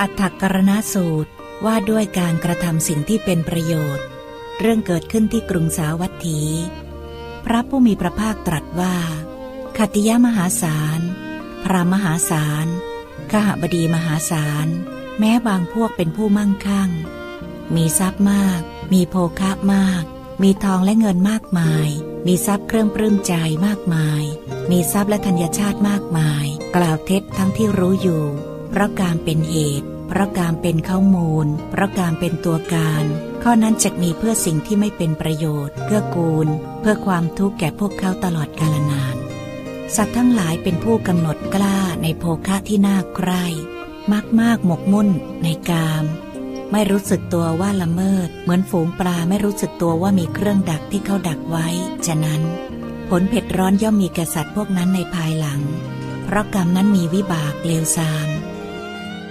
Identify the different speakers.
Speaker 1: อัฏฐกรณสูตรว่าด้วยการกระทำสิ่งที่เป็นประโยชน์ เรื่องเกิดขึ้นที่กรุงสาวัตถี พระผู้มีพระภาคตรัสว่าขติยมหาศาล พระมหาศาลขหบดีมหาศาล แม้บางพวกเป็นผู้มั่งคั่ง มีทรัพย์มาก มีโภคะมาก มีทองและเงินมากมาย มีทรัพย์เครื่องปลื้มใจมากมาย มีทรัพย์และธัญชาติมากมาย กล่าวเท็จทั้งที่รู้อยู่ เพราะการเป็นเหตุ เพราะการเป็นข้อมูล เพราะการเป็นตัวการ ข้อนั้นจะมีเพื่อสิ่งที่ไม่เป็นประโยชน์ เพื่อกูล เพื่อความทุกข์แก่พวกเขาตลอดกาลนาน สัตว์ทั้งหลายเป็นผู้กำหนดกล้าในโภคะที่น่าใคร่มากมากหมกมุ่นในกาม ไม่รู้สึกตัวว่าละเมิด เหมือนฝูงปลาไม่รู้สึกตัวว่ามีเครื่องดักที่เขาดักไว้ ฉะนั้น ผลเผ็ดร้อนย่อมมีแก่สัตว์พวกนั้นในภายหลัง เพราะกรรมนั้นมีวิบากเลวทราม